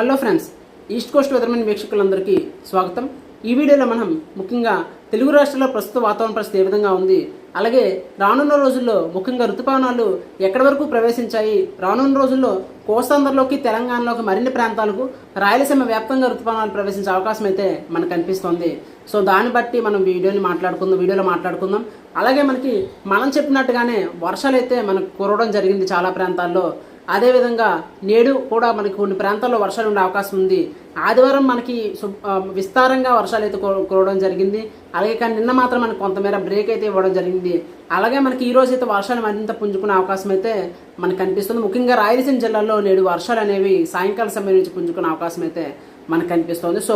Hello friends east coast weathermen వీక్షకులందరికీ స్వాగతం. ఈ వీడియోలో మనం ముఖ్యంగా తెలుగు రాష్ట్రాల్లో ప్రస్తుత వాతావరణ పరిస్థితి ఏ విధంగా ఉంది అలాగే రానున్న రోజుల్లో ముఖ్యంగా ఋతుపవనాలు ఎక్కడి వరకు ప్రవేశించాయి రానున్న రోజుల్లో కోస్తాంధ్రలోకి తెలంగాణలోకి మరిన్ని ప్రాంతాలకు రాయలసీమ వ్యాప్తంగా ఋతుపవనాలు ప్రవేశించే అవకాశం అయితే మనకు కనిపిస్తోంది సో దాన్ని బట్టి మనం వీడియోని మాట్లాడుకుందాం వీడియోలో మాట్లాడుకుందాం. అలాగే మనకి మనం చెప్పినట్టుగానే వర్షాలు అయితే మనకు కురవడం జరిగింది చాలా ప్రాంతాల్లో. అదేవిధంగా నేడు కూడా మనకి కొన్ని ప్రాంతాల్లో వర్షాలు ఉండే అవకాశం ఉంది. ఆదివారం మనకి విస్తారంగా వర్షాలు అయితే కురవడం జరిగింది. అలాగే కానీ నిన్న మాత్రం మనకి కొంతమేర బ్రేక్ అయితే ఇవ్వడం జరిగింది. అలాగే మనకి ఈ రోజు అయితే వర్షాలు మరింత పుంజుకునే అవకాశం అయితే మనకు కనిపిస్తుంది. ముఖ్యంగా రాయలసీమ జిల్లాలో నేడు వర్షాలు అనేవి సాయంకాల సమయం నుంచి పుంజుకునే అవకాశం అయితే మనకు కనిపిస్తుంది. సో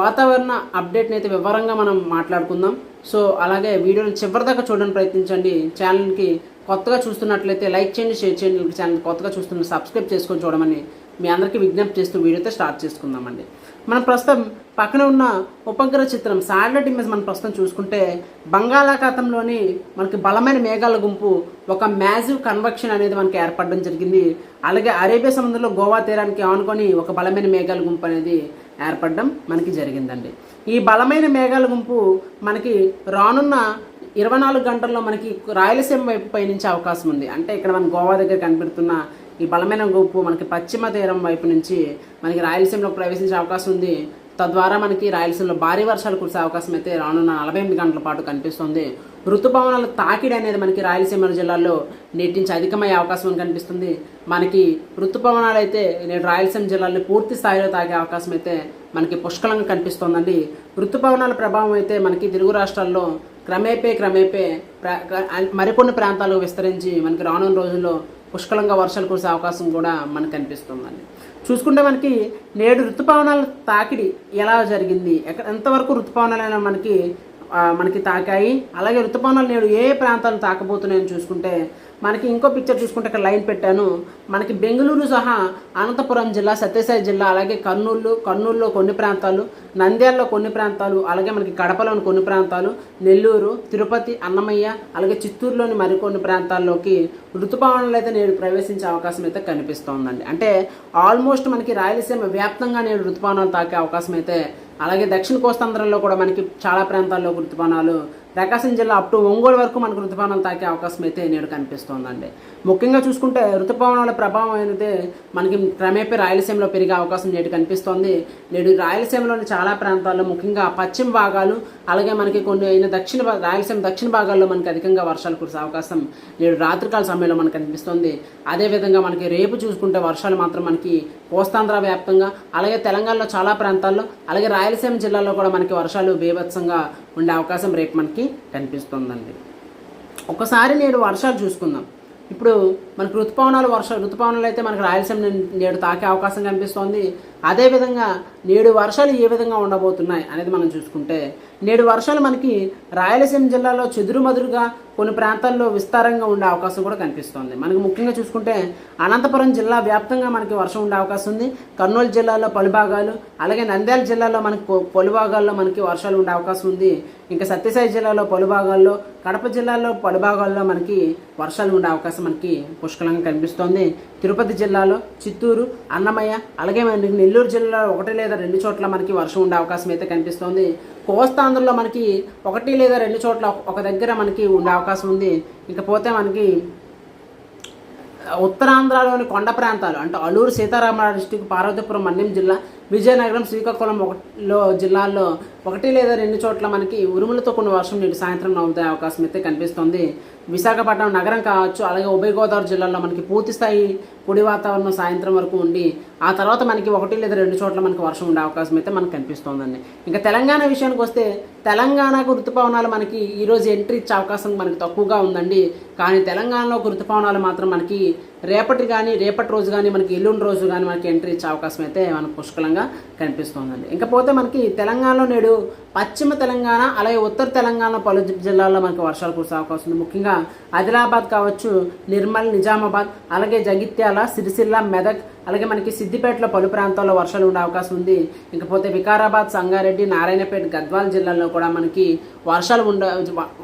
వాతావరణ అప్డేట్ని అయితే వివరంగా మనం మాట్లాడుకుందాం. సో అలాగే వీడియోని చివరిదాకా చూడడానికి ప్రయత్నించండి. ఛానల్కి కొత్తగా చూస్తున్నట్లయితే లైక్ చేయండి షేర్ చేయండి ఛానల్ కొత్తగా చూస్తున్న సబ్స్క్రైబ్ చేసుకొని చూడమని మీ అందరికీ విజ్ఞప్తి చేస్తూ వీడియోతో స్టార్ట్ చేసుకుందామండి. మనం ప్రస్తుతం పక్కన ఉన్న ఉపగ్రహ చిత్రం శాటిలైట్ ఇమేజ్ మనం ప్రస్తుతం చూసుకుంటే బంగాళాఖాతంలోని మనకి బలమైన మేఘాల గుంపు ఒక మ్యాజివ్ కన్వెక్షన్ అనేది మనకి ఏర్పడడం జరిగింది. అలాగే అరేబియా సముద్రంలో గోవా తీరానికి ఆనుకొని ఒక బలమైన మేఘాల గుంపు అనేది ఏర్పడడం మనకి జరిగిందండి. ఈ బలమైన మేఘాల గుంపు మనకి రానున్న ఇరవై నాలుగు గంటల్లో మనకి రాయలసీమ వైపు పయనించే అవకాశం ఉంది. అంటే ఇక్కడ మన గోవా దగ్గర కనిపెడుతున్న ఈ బలమైన గుంపు మనకి పశ్చిమ తీరం వైపు నుంచి మనకి రాయలసీమలో ప్రవేశించే అవకాశం ఉంది. తద్వారా మనకి రాయలసీమలో భారీ వర్షాలు కురిసే అవకాశం అయితే రానున్న నలభై ఎనిమిది గంటల పాటు కనిపిస్తుంది. ఋతుపవనాల తాకిడి అనేది మనకి రాయలసీమ జిల్లాలో నేటి నుంచి అధికమయ్యే అవకాశం కనిపిస్తుంది. మనకి ఋతుపవనాలు అయితే నేడు రాయలసీమ జిల్లాలో పూర్తి స్థాయిలో తాగే అవకాశం అయితే మనకి పుష్కలంగా కనిపిస్తోందండి. ఋతుపవనాల ప్రభావం అయితే మనకి తెలుగు రాష్ట్రాల్లో క్రమేపే క్రమేపే ప్ర- మరికొన్ని ప్రాంతాలు విస్తరించి మనకి రానున్న రోజుల్లో పుష్కలంగా వర్షాలు కురిసే అవకాశం కూడా మనకు కనిపిస్తుందండి. చూసుకుంటే మనకి నేడు ఋతుపవనాల తాకిడి ఎలా జరిగింది? ఎక్కడ ఎంతవరకు ఋతుపవనాలైనా మనకి మనకి తాకాయి. అలాగే ఋతుపవనాలు నేడు ఏ ప్రాంతాలను తాకబోతున్నాయని చూసుకుంటే మనకి ఇంకో పిక్చర్ చూసుకుంటే ఇక్కడ లైన్ పెట్టాను. మనకి బెంగళూరు సహా అనంతపురం జిల్లా సత్యసాయి జిల్లా అలాగే కర్నూలు కర్నూలులో కొన్ని ప్రాంతాలు నంద్యాలలో కొన్ని ప్రాంతాలు అలాగే మనకి కడపలోని కొన్ని ప్రాంతాలు నెల్లూరు తిరుపతి అన్నమయ్య అలాగే చిత్తూరులోని మరికొన్ని ప్రాంతాల్లోకి ఋతుపవనాలు అయితే నేడు ప్రవేశించే అవకాశం అయితే కనిపిస్తోందండి. అంటే ఆల్మోస్ట్ మనకి రాయలసీమ వ్యాప్తంగా నేడు ఋతుపవనాలు తాకే అవకాశం అయితే అలాగే దక్షిణ కోస్తాంధ్రంలో కూడా మనకి చాలా ప్రాంతాల్లో గుర్తుపానాలు ప్రకాశం జిల్లా అప్ టు ఒంగోలు వరకు మనకు ఋతుపవనాలు తాకే అవకాశం అయితే నేడు కనిపిస్తోందండి. ముఖ్యంగా చూసుకుంటే ఋతుపవనాల ప్రభావం అనేది మనకి క్రమేపీ రాయలసీమలో పెరిగే అవకాశం నేడు కనిపిస్తోంది. నేడు రాయలసీమలోని చాలా ప్రాంతాల్లో ముఖ్యంగా పశ్చిమ భాగాలు అలాగే మనకి కొన్ని అయిన దక్షిణ భా- రాయలసీమ దక్షిణ భాగాల్లో మనకి అధికంగా వర్షాలు కురిసే అవకాశం నేడు రాత్రికాల సమయంలో మనకు కనిపిస్తుంది. అదేవిధంగా మనకి రేపు చూసుకుంటే వర్షాలు మాత్రం మనకి కోస్తాంధ్ర వ్యాప్తంగా అలాగే తెలంగాణలో చాలా ప్రాంతాల్లో అలాగే రాయలసీమ జిల్లాలో కూడా మనకి వర్షాలు బీభత్సంగా ఉండే అవకాశం రేపు మనకి కనిపిస్తుందండి. ఒకసారి నేడు వర్షాలు చూసుకుందాం. ఇప్పుడు మనకు ఋతుపవనాలు వర్ష ఋతుపవనాలు అయితే మనకు రాయలసీమ నేడు తాకే అవకాశం కనిపిస్తోంది. అదేవిధంగా నేడు వర్షాలు ఏ విధంగా ఉండబోతున్నాయి అనేది మనం చూసుకుంటే నేడు వర్షాలు మనకి రాయలసీమ జిల్లాలో చెదురుమదురుగా కొన్ని ప్రాంతాల్లో విస్తారంగా ఉండే అవకాశం కూడా కనిపిస్తోంది. మనకి ముఖ్యంగా చూసుకుంటే అనంతపురం జిల్లా వ్యాప్తంగా మనకి వర్షం ఉండే అవకాశం ఉంది. కర్నూలు జిల్లాలో పలు భాగాలు అలాగే నంద్యాల జిల్లాలో మనకి పలు భాగాల్లో మనకి వర్షాలు ఉండే అవకాశం ఉంది. ఇంకా సత్యసాయి జిల్లాలో పలు భాగాల్లో కడప జిల్లాలో పలు భాగాల్లో మనకి వర్షాలు ఉండే అవకాశం మనకి పుష్కలంగా కనిపిస్తోంది. తిరుపతి జిల్లాలో చిత్తూరు అన్నమయ్య అలాగే మనకి నెల్లూరు జిల్లాలో ఒకటి లేదా రెండు చోట్ల మనకి వర్షం ఉండే అవకాశం అయితే కనిపిస్తోంది. కోస్తాంధ్రలో మనకి ఒకటి లేదా రెండు చోట్ల ఒక- దగ్గర మనకి ఉండే అవకాశం ఉంది. ఇకపోతే మనకి ఉత్తరాంధ్రలోని కొండ ప్రాంతాలు అంటే అల్లూరు సీతారామరాజు డిస్టిక్ పార్వతీపురం మన్యం జిల్లా విజయనగరం శ్రీకాకుళం ఒకటిలో జిల్లాల్లో ఒకటి లేదా రెండు చోట్ల మనకి ఉరుములతో కొన్ని వర్షం నేడు సాయంత్రం నవ్వుతే అవకాశం అయితే కనిపిస్తుంది. విశాఖపట్నం నగరం కావచ్చు అలాగే ఉభయ గోదావరి జిల్లాలో మనకి పూర్తి స్థాయి పొడి వాతావరణం సాయంత్రం వరకు ఉండి ఆ తర్వాత మనకి ఒకటి లేదా రెండు చోట్ల మనకి వర్షం ఉండే అవకాశం అయితే మనకు కనిపిస్తోందండి. ఇంకా తెలంగాణ విషయానికి వస్తే తెలంగాణకు ఋతుపవనాలు మనకి ఈరోజు ఎంట్రీ ఇచ్చే అవకాశం మనకి తక్కువగా ఉందండి. కానీ తెలంగాణలో ఋతుపవనాలు మాత్రం మనకి రేపటి కానీ రేపటి రోజు కానీ మనకి ఎల్లుండి రోజు కానీ మనకి ఎంట్రీ ఇచ్చే అవకాశం అయితే మనకు పుష్కలంగా కనిపిస్తోందండి. ఇంకపోతే మనకి తెలంగాణలో నేడు పశ్చిమ తెలంగాణ అలాగే ఉత్తర తెలంగాణ పలు జిల్లాల్లో మనకి వర్షాలు కురిసే అవకాశం ఉంది. ముఖ్యంగా ఆదిలాబాద్ కావచ్చు నిర్మల్ నిజామాబాద్ అలాగే జగిత్యాల సిరిసిల్ల మెదక్ అలాగే మనకి సిద్దిపేటలో పలు ప్రాంతాల్లో వర్షాలు ఉండే అవకాశం ఉంది. ఇకపోతే వికారాబాద్ సంగారెడ్డి నారాయణపేట గద్వాల జిల్లాల్లో కూడా మనకి వర్షాలు ఉండే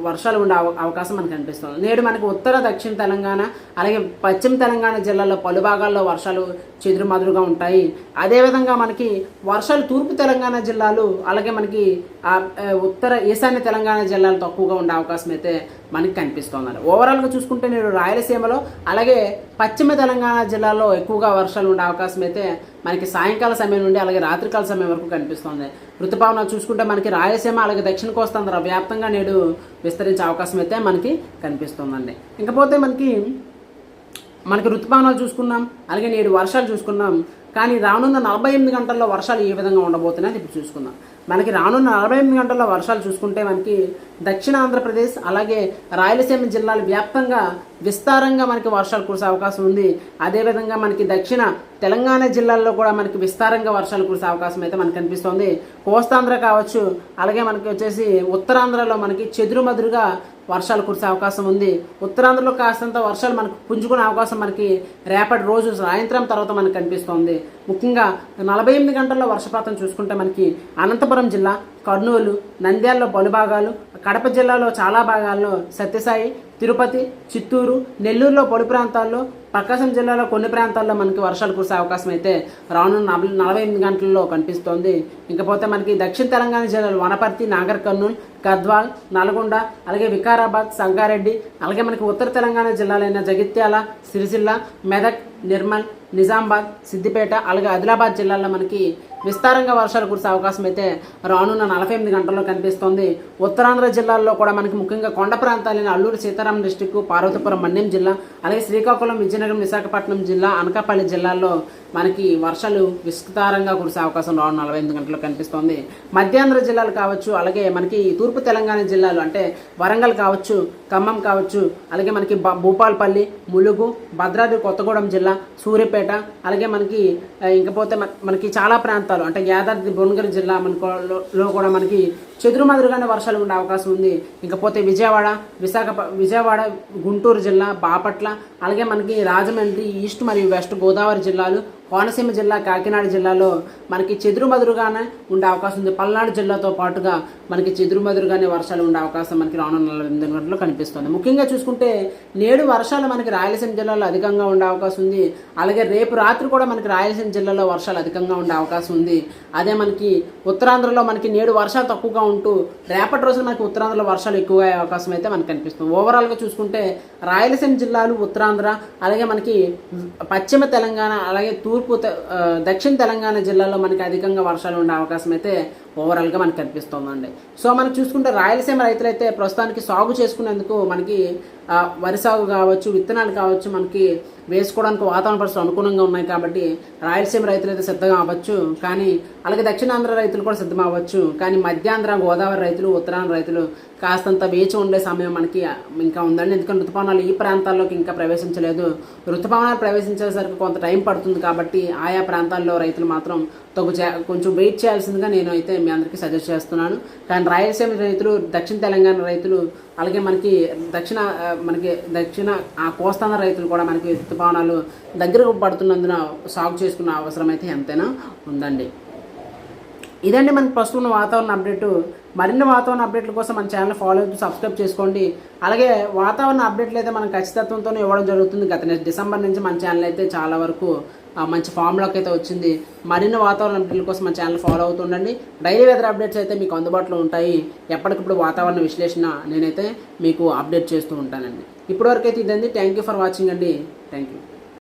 వర్షాలు ఉండే అవ- అవకాశం మనకు కనిపిస్తుంది నేడు మనకి ఉత్తర దక్షిణ తెలంగాణ అలాగే పశ్చిమ తెలంగాణ జిల్లాల్లో పలు భాగాల్లో వర్షాలు చెదురుమదురుగా ఉంటాయి. అదేవిధంగా మనకి వర్షాలు తూర్పు తెలంగాణ జిల్లాలు అలాగే మనకి ఉత్తర ఈశాన్య తెలంగాణ జిల్లాలు తక్కువగా ఉండే అవకాశం అయితే మనకి కనిపిస్తుంది ఓవరాల్గా చూసుకుంటే నేడు రాయలసీమలో అలాగే పశ్చిమ తెలంగాణ జిల్లాలో ఎక్కువగా వర్షాలు ఉండే అవకాశం అయితే మనకి సాయంకాల సమయం నుండి అలాగే రాత్రికాల సమయం వరకు కనిపిస్తుంది. ఋతుపవనాలు చూసుకుంటే మనకి రాయలసీమ అలాగే దక్షిణ కోస్తాంధ్ర వ్యాప్తంగా నేడు విస్తరించే అవకాశం అయితే మనకి కనిపిస్తుందండి. ఇంకపోతే మనకి మనకి ఋతుపవనాలు చూసుకున్నాం అలాగే నేడు వర్షాలు చూసుకున్నాం కానీ రానున్న నలభై ఎనిమిది గంటల్లో వర్షాలు ఏ విధంగా ఉండబోతున్నాయి ఇప్పుడు చూసుకుందాం. మనకి రానున్న నలభై ఎనిమిది గంటల్లో వర్షాలు చూసుకుంటే మనకి దక్షిణ ఆంధ్రప్రదేశ్ అలాగే రాయలసీమ జిల్లాలు వ్యాప్తంగా విస్తారంగా మనకి వర్షాలు కురిసే అవకాశం ఉంది. అదేవిధంగా మనకి దక్షిణ తెలంగాణ జిల్లాల్లో కూడా మనకి విస్తారంగా వర్షాలు కురిసే అవకాశం అయితే మనకు కనిపిస్తుంది. కోస్తాంధ్ర కావచ్చు అలాగే మనకి వచ్చేసి ఉత్తరాంధ్రలో మనకి చెదురుమదురుగా వర్షాలు కురిసే అవకాశం ఉంది. ఉత్తరాంధ్రలో కాస్తంత వర్షాలు మనకు పుంజుకునే అవకాశం మనకి రేపటి రోజు సాయంత్రం తర్వాత మనకు కనిపిస్తోంది. ముఖ్యంగా నలభై ఎనిమిది గంటల్లో వర్షపాతం చూసుకుంటే మనకి అనంతపురం జిల్లా కర్నూలు నంద్యాలలో పలు భాగాలు కడప జిల్లాలో చాలా భాగాల్లో సత్యసాయి తిరుపతి చిత్తూరు నెల్లూరులో పలు ప్రాంతాల్లో ప్రకాశం జిల్లాలో కొన్ని ప్రాంతాల్లో మనకి వర్షాలు కురిసే అవకాశం అయితే రానున్న నలభై నలభై ఎనిమిది గంటల్లో కనిపిస్తోంది. ఇంకపోతే మనకి దక్షిణ తెలంగాణ జిల్లాలో వనపర్తి నాగర్ కర్నూలు గద్వాల్ నల్గొండ అలాగే వికారాబాద్ సంగారెడ్డి అలాగే మనకి ఉత్తర తెలంగాణ జిల్లాలైన జగిత్యాల సిరిసిల్ల మెదక్ నిర్మల్ నిజామాబాద్ సిద్దిపేట అలాగే ఆదిలాబాద్ జిల్లాల్లో మనకి విస్తారంగా వర్షాలు కురిసే అవకాశం అయితే రానున్న నలభై ఎనిమిది గంటల్లో కనిపిస్తోంది. ఉత్తరాంధ్ర జిల్లాల్లో కూడా మనకి ముఖ్యంగా కొండ ప్రాంతాలైన అల్లూరు సీతారాం డిస్టిక్ పార్వతీపురం మన్యం జిల్లా అలాగే శ్రీకాకుళం విజయనగరం విశాఖపట్నం జిల్లా అనకాపల్లి జిల్లాల్లో మనకి వర్షాలు విస్తారంగా కురిసే అవకాశం రాను నలభై ఎనిమిది గంటల్లో కనిపిస్తోంది. మధ్యాంధ్ర జిల్లాలు కావచ్చు అలాగే మనకి తూర్పు తెలంగాణ జిల్లాలు అంటే వరంగల్ కావచ్చు ఖమ్మం కావచ్చు అలాగే మనకి భూపాల్పల్లి ములుగు భద్రాద్రి కొత్తగూడెం జిల్లా సూర్యపేట అలాగే మనకి ఇంకపోతే మన- మనకి చాలా ప్రాంతాలు. అంటే యాదాద్రి భువనగిరి జిల్లా మనకు లో కూడా మనకి చెదురుమదురుగానే వర్షాలు ఉండే అవకాశం ఉంది. ఇంకపోతే విజయవాడ విశాఖ విజయవాడ గుంటూరు జిల్లా బాపట్ల అలాగే మనకి రాజమండ్రి ఈస్ట్ మరియు వెస్ట్ గోదావరి జిల్లాలు కోనసీమ జిల్లా కాకినాడ జిల్లాలో మనకి చెదురుమదురుగానే ఉండే అవకాశం ఉంది. పల్నాడు జిల్లాతో పాటుగా మనకి చెదురుమదురుగానే వర్షాలు ఉండే అవకాశం మనకి రానున్న నలభై ఎనిమిది గంటల్లో కనిపిస్తుంది. ముఖ్యంగా చూసుకుంటే నేడు వర్షాలు మనకి రాయలసీమ జిల్లాలో అధికంగా ఉండే అవకాశం ఉంది. అలాగే రేపు రాత్రి కూడా మనకి రాయలసీమ జిల్లాలో వర్షాలు అధికంగా ఉండే అవకాశం ఉంది. అదే మనకి ఉత్తరాంధ్రలో మనకి నేడు వర్షాలు తక్కువగా ఉంటూ రేపటి రోజున మనకి ఉత్తరాంధ్రలో వర్షాలు ఎక్కువగా అయ్యే అవకాశం అయితే మనకు కనిపిస్తుంది. ఓవరాల్గా చూసుకుంటే రాయలసీమ జిల్లాలు ఉత్తరాంధ్ర అలాగే మనకి పశ్చిమ తెలంగాణ అలాగే తూర్పు తె- దక్షిణ తెలంగాణ జిల్లాలో మనకి అధికంగా వర్షాలు ఉండే అవకాశం అయితే ఓవరాల్గా మనకు కనిపిస్తుందండి. సో మనం చూసుకుంటే రాయలసీమ రైతులైతే ప్రస్తుతానికి సాగు చేసుకునేందుకు మనకి వరి సాగు కావచ్చు విత్తనాలు కావచ్చు మనకి వేసుకోవడానికి వాతావరణ పరిస్థితులు అనుకూలంగా ఉన్నాయి కాబట్టి రాయలసీమ రైతులు అయితే సిద్ధంగా అవ్వచ్చు. కానీ అలాగే దక్షిణాంధ్ర రైతులు కూడా సిద్ధం అవ్వచ్చు. కానీ మధ్యాంధ్ర గోదావరి రైతులు ఉత్తరాంధ్ర రైతులు కాస్తంత వేచి ఉండే సమయం మనకి ఇంకా ఉందండి. ఎందుకంటే ఋతుపవనాలు ఈ ప్రాంతాల్లోకి ఇంకా ప్రవేశించలేదు. ఋతుపవనాలు ప్రవేశించేసరికి కొంత టైం పడుతుంది కాబట్టి ఆయా ప్రాంతాల్లో రైతులు మాత్రం తగు చే- కొంచెం వెయిట్ చేయాల్సిందిగా నేను అయితే మీ అందరికీ సజెస్ట్ చేస్తున్నాను. కానీ రాయలసీమ రైతులు దక్షిణ తెలంగాణ రైతులు అలాగే మనకి దక్షిణ మనకి దక్షిణ ఆ కోస్తాన రైతులు కూడా మనకి ఋతుపవనాలు దగ్గరకు పడుతున్నందున సాగు చేసుకున్న అవసరం అయితే ఎంతైనా ఉందండి. ఇదండి మనకి ప్రస్తుతం వాతావరణ అప్డేట్. మరిన్ని వాతావరణ అప్డేట్ల కోసం మన ఛానల్ ఫాలో అవుతూ సబ్స్క్రైబ్ చేసుకోండి. అలాగే వాతావరణ అప్డేట్లు అయితే మనం ఖచ్చితత్వంతో ఇవ్వడం జరుగుతుంది. గత నెల డిసెంబర్ నుంచి మన ఛానల్ అయితే చాలా వరకు మంచి ఫామ్లోకి అయితే వచ్చింది. మరిన్ని వాతావరణ అప్డేట్ల కోసం మన ఛానల్ ఫాలో అవుతుండండి డైలీ వెదర్ అప్డేట్స్ అయితే మీకు అందుబాటులో ఉంటాయి. ఎప్పటికప్పుడు వాతావరణ విశ్లేషణ నేనైతే మీకు అప్డేట్ చేస్తూ ఉంటానండి. ఇప్పటివరకు అయితే ఇదండి. థ్యాంక్ యూ ఫర్ వాచింగ్ అండి. Thank you.